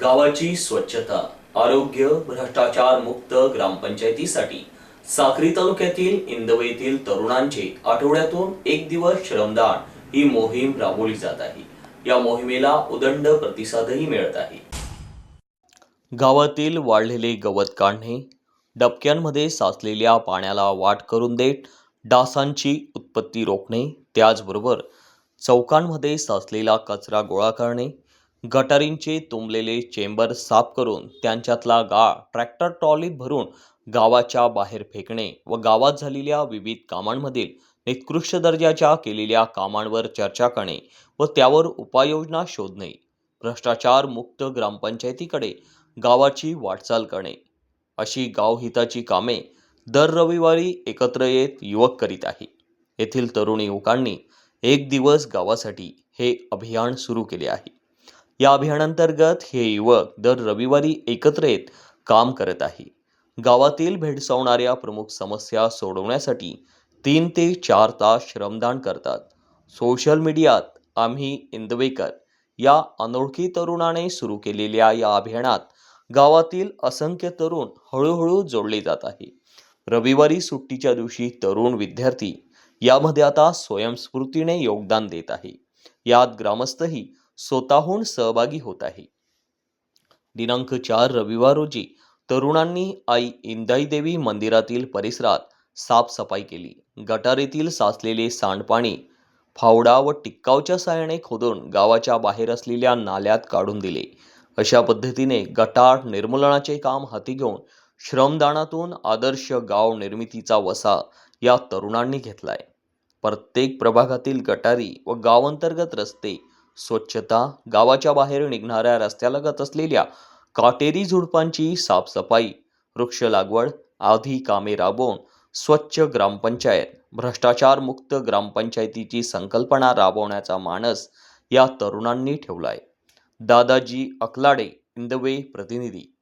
गावाची स्वच्छता आरोग्य भ्रष्टाचार मुक्त ग्रामपंचायतीसाठी साक्री तालुक्यातील इंदवे येथील तरुणांचे आठवड्यातून एक दिवस श्रमदान ही मोहीम राबवली जात आहे. या मोहिमेला उदंड प्रतिसादही मिळत आहे. गावातील वाढलेले गवत काढणे डबक्यांमध्ये साचलेल्या पाण्याला वाट करून देत डासांची उत्पत्ती रोखणे त्याचबरोबर चौकांमध्ये साचलेला कचरा गोळा करणे गटारींचे तुंबलेले चेंबर साफ करून त्यांच्यातला गाळ ट्रॅक्टर ट्रॉलीत भरून गावाच्या बाहेर फेकणे व गावात झालेल्या विविध कामांमधील निकृष्ट दर्जाच्या केलेल्या कामांवर चर्चा करणे व त्यावर उपाययोजना शोधणे भ्रष्टाचार मुक्त ग्रामपंचायतीकडे गावाची वाटचाल करणे. अशी गावहिताची कामे दर रविवारी एकत्र येत युवक करीत आहे. येथील तरुण युवकांनी एक दिवस गावासाठी हे अभियान सुरू केले आहे. या अभियानांतर्गत हे युवक दर रविवारी एकत्र येत काम करत आहे. गावातील भेडसावणाऱ्या प्रमुख समस्या सोडवण्यासाठी तीन ते चार तास श्रमदान करतात. सोशल मीडियात आम्ही इंदवेकर या अनोळखी तरुणाने सुरू केलेल्या या अभियानात गावातील असंख्य तरुण हळूहळू जोडले जात आहे. रविवारी सुट्टीच्या दिवशी तरुण विद्यार्थी यामध्ये आता स्वयंस्फूर्तीने योगदान देत आहे. यात ग्रामस्थही स्वतःहून सहभागी होत आहे. दिनांक चार रविवार रोजी तरुणांनी आई इंदाई देवी मंदिरातील परिसरात साफसफाई केली. गटारीतील साचलेले सांडपाणी फावडा व टिक्कावच्या सहाय्याने खोदून गावाच्या बाहेर असलेल्या नाल्यात काढून दिले. अशा पद्धतीने गटार निर्मूलनाचे काम हाती घेऊन श्रमदानातून आदर्श गाव निर्मितीचा वसा या तरुणांनी घेतलाय. प्रत्येक प्रभागातील गटारी व गावांतर्गत रस्ते स्वच्छता गावाच्या बाहेर निघणाऱ्या रस्त्यालगत असलेल्या काटेरी झुडपांची साफसफाई वृक्ष लागवड आधी कामे राबवून स्वच्छ ग्रामपंचायत भ्रष्टाचार मुक्त ग्रामपंचायतीची संकल्पना राबवण्याचा मानस या तरुणांनी ठेवला आहे दादाजी अकलाडे इंदवे प्रतिनिधी.